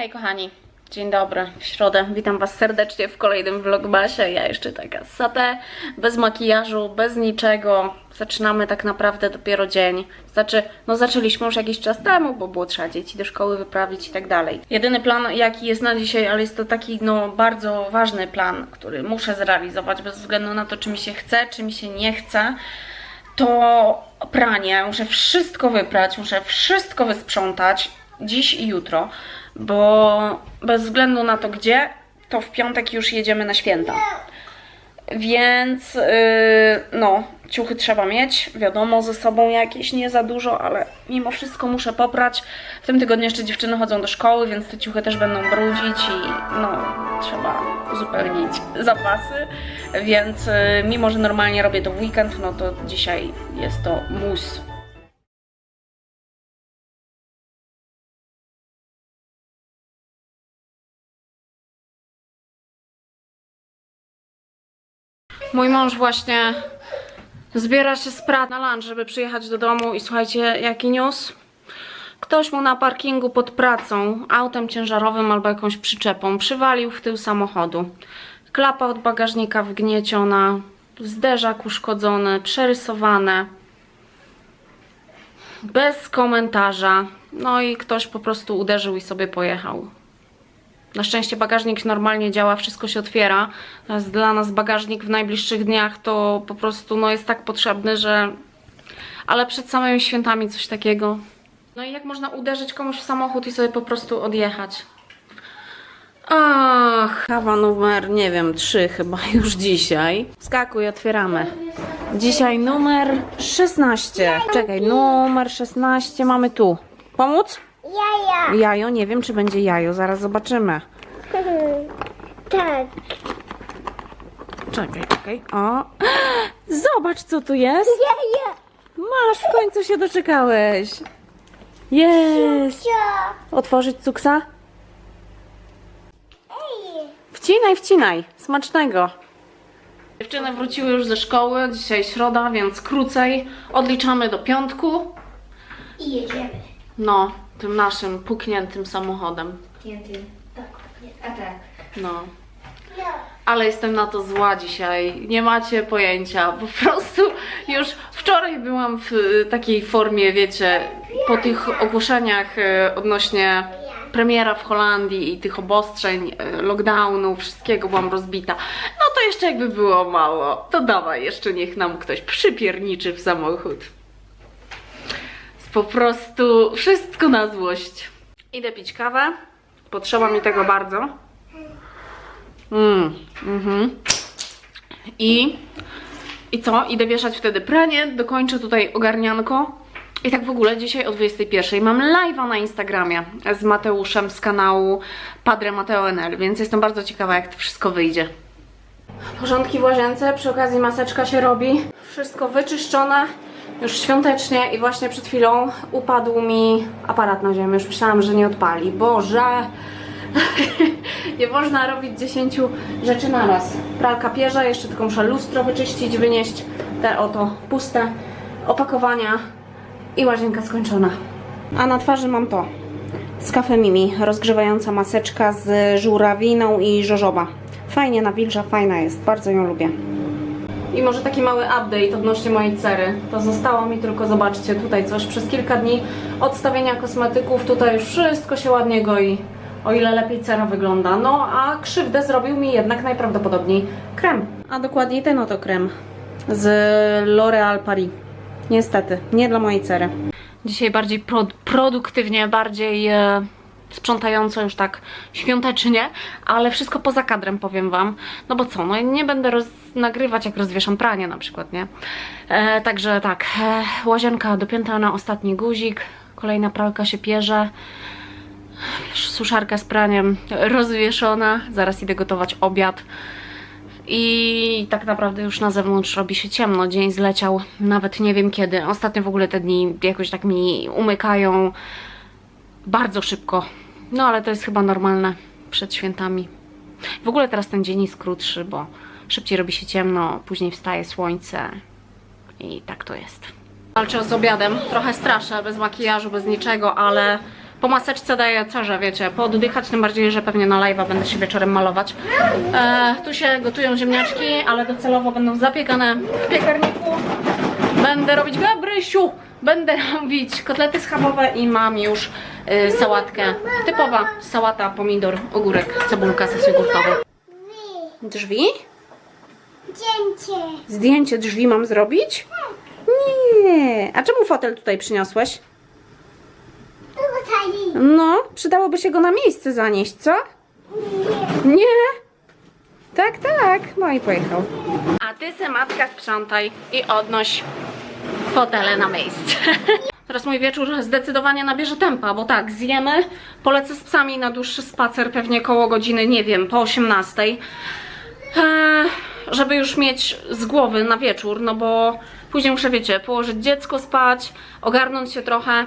Hej kochani, dzień dobry, w środę. Witam Was serdecznie w kolejnym vlogmasie. Ja jeszcze taka satę, bez makijażu, bez niczego. Zaczynamy tak naprawdę dopiero dzień. Znaczy, no zaczęliśmy już jakiś czas temu, bo było trzeba dzieci do szkoły wyprawić i tak dalej. Jedyny plan jaki jest na dzisiaj, ale jest to taki no bardzo ważny plan, który muszę zrealizować bez względu na to, czy mi się chce, czy mi się nie chce to pranie, muszę wszystko wyprać, muszę wszystko wysprzątać dziś i jutro, bo bez względu na to gdzie, to w piątek już jedziemy na święta. Więc yy, no, ciuchy trzeba mieć, wiadomo, ze sobą jakieś, nie za dużo, ale mimo wszystko muszę poprać. W tym tygodniu jeszcze dziewczyny chodzą do szkoły, więc te ciuchy też będą brudzić i no, trzeba uzupełnić zapasy. Więc yy, mimo, że normalnie robię to w weekend, no to dzisiaj jest to mus. Mój mąż właśnie zbiera się z pracy na lunch, żeby przyjechać do domu i słuchajcie, jaki news? Ktoś mu na parkingu pod pracą, autem ciężarowym albo jakąś przyczepą, przywalił w tył samochodu. Klapa od bagażnika wgnieciona, zderzak uszkodzony, przerysowane. Bez komentarza. No i ktoś po prostu uderzył i sobie pojechał. Na szczęście bagażnik normalnie działa, wszystko się otwiera. Natomiast dla nas bagażnik w najbliższych dniach to po prostu no, jest tak potrzebny, że. Ale przed samymi świętami coś takiego. No i jak można uderzyć komuś w samochód i sobie po prostu odjechać? Ach, kawa numer, nie wiem, 3 chyba już dzisiaj. Skakuj, otwieramy. Dzisiaj numer 16. Czekaj, numer 16 mamy tu. Pomóc? Jaja. Jajo, nie wiem czy będzie jajo, zaraz zobaczymy. Tak. Czekaj, czekaj. O! Zobacz co tu jest! Jaja. Masz, w końcu się doczekałeś. Jest! Otworzyć cuksa? Ej. Wcinaj, wcinaj. Smacznego. Dziewczyny wróciły już ze szkoły. Dzisiaj środa, więc krócej. Odliczamy do piątku. I jedziemy. No, tym naszym pukniętym samochodem. Ty. Tak. A tak. No. Ale jestem na to zła dzisiaj. Nie macie pojęcia. Po prostu już wczoraj byłam w y, takiej formie, wiecie, po tych ogłoszeniach y, odnośnie premiera w Holandii i tych obostrzeń, y, lockdownu, wszystkiego byłam rozbita. No to jeszcze jakby było mało. To dawaj, jeszcze niech nam ktoś przypierniczy w samochód. Po prostu wszystko na złość. Idę pić kawę. Potrzeba mi tego bardzo. Mm, mhm. I, I co? Idę wieszać wtedy pranie, dokończę tutaj ogarnianko. I tak w ogóle dzisiaj o 21 mam live'a na Instagramie z Mateuszem z kanału Padre Mateo NL, więc jestem bardzo ciekawa jak to wszystko wyjdzie. Porządki w łazience, przy okazji maseczka się robi. Wszystko wyczyszczone, już świątecznie i właśnie przed chwilą upadł mi aparat na ziemię. Już myślałam, że nie odpali. Boże! nie można robić 10 rzeczy na raz. Pralka pierze, jeszcze tylko muszę lustro wyczyścić, wynieść te oto puste opakowania i łazienka skończona. A na twarzy mam to. Z kafe Mimi, rozgrzewająca maseczka z żurawiną i żożoba. Fajnie nawilża, fajna jest, bardzo ją lubię. I może taki mały update odnośnie mojej cery. To zostało mi tylko, zobaczcie, tutaj coś przez kilka dni odstawienia kosmetyków. Tutaj już wszystko się ładnie goi, o ile lepiej cera wygląda. No, a krzywdę zrobił mi jednak najprawdopodobniej krem. A dokładniej ten oto krem z L'Oréal Paris. Niestety, nie dla mojej cery. Dzisiaj bardziej pro produktywnie, bardziej e, sprzątająco już tak świątecznie, ale wszystko poza kadrem powiem Wam. No bo co, no nie będę nagrywać jak rozwieszam pranie na przykład, nie? E, także tak, e, łazienka dopięta na ostatni guzik, kolejna pralka się pierze, suszarka z praniem rozwieszona, zaraz idę gotować obiad. I tak naprawdę już na zewnątrz robi się ciemno. Dzień zleciał, nawet nie wiem kiedy. Ostatnio w ogóle te dni jakoś tak mi umykają bardzo szybko. No ale to jest chyba normalne przed świętami. W ogóle teraz ten dzień jest krótszy, bo szybciej robi się ciemno, później wstaje słońce i tak to jest. Walczę z obiadem, trochę straszę, bez makijażu, bez niczego, ale Po maseczce daję cerze, wiecie, pooddychać, tym bardziej, że pewnie na live'a będę się wieczorem malować. E, tu się gotują ziemniaczki, ale docelowo będą zapiekane w piekarniku. Będę robić Gabrysiu! Będę robić kotlety schabowe i mam już y, sałatkę. Typowa sałata, pomidor, ogórek, cebulka, sos jogurtowy. Wy. Drzwi? Cięcie. Zdjęcie drzwi mam zrobić? Nie. A czemu fotel tutaj przyniosłeś? No, przydałoby się go na miejsce zanieść, co? Nie. Tak, tak. No i pojechał. A ty se matka sprzątaj i odnoś fotele na miejsce. Teraz mój wieczór zdecydowanie nabierze tempa, bo tak, zjemy, polecę z psami na dłuższy spacer, pewnie koło godziny, nie wiem, po 18. Eee, żeby już mieć z głowy na wieczór, no bo później muszę, wiecie, położyć dziecko spać, ogarnąć się trochę.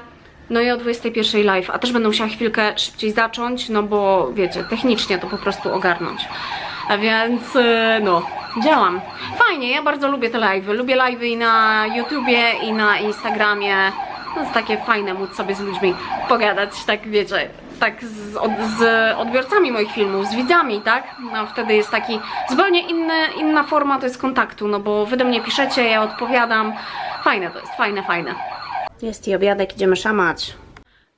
No i o 21 live, a też będę musiała chwilkę szybciej zacząć, no bo wiecie, technicznie to po prostu ogarnąć. A więc e, no, działam. Fajnie, ja bardzo lubię te live'y. Lubię live'y i na YouTubie, i na Instagramie. To jest takie fajne móc sobie z ludźmi pogadać, tak wiecie, tak z, od, z odbiorcami moich filmów, z widzami, tak? No wtedy jest taki zupełnie inny, inna forma to jest kontaktu, no bo wy do mnie piszecie, ja odpowiadam. Fajne to jest, fajne, fajne. Jest i obiadek, idziemy szamać.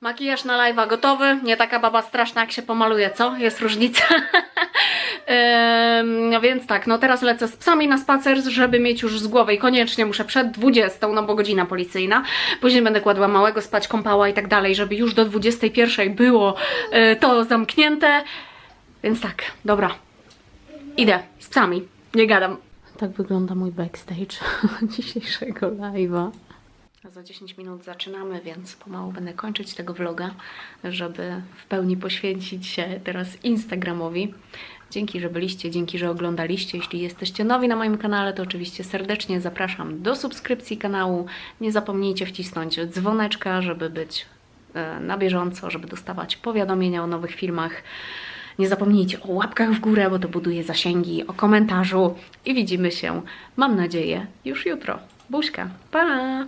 Makijaż na live'a gotowy, nie taka baba straszna jak się pomaluje, co? Jest różnica. No więc tak, no teraz lecę z psami na spacer, żeby mieć już z głowy i koniecznie muszę przed 20, no bo godzina policyjna. Później będę kładła małego spać, kąpała i tak dalej, żeby już do 21 było y, to zamknięte. Więc tak, dobra. Idę z psami, nie gadam. Tak wygląda mój backstage dzisiejszego live'a. Za 10 minut zaczynamy, więc pomału będę kończyć tego vloga, żeby w pełni poświęcić się teraz Instagramowi. Dzięki, że byliście, dzięki, że oglądaliście. Jeśli jesteście nowi na moim kanale, to oczywiście serdecznie zapraszam do subskrypcji kanału. Nie zapomnijcie wcisnąć dzwoneczka, żeby być e, na bieżąco, żeby dostawać powiadomienia o nowych filmach. Nie zapomnijcie o łapkach w górę, bo to buduje zasięgi, o komentarzu i widzimy się, mam nadzieję, już jutro. Buźka, pa!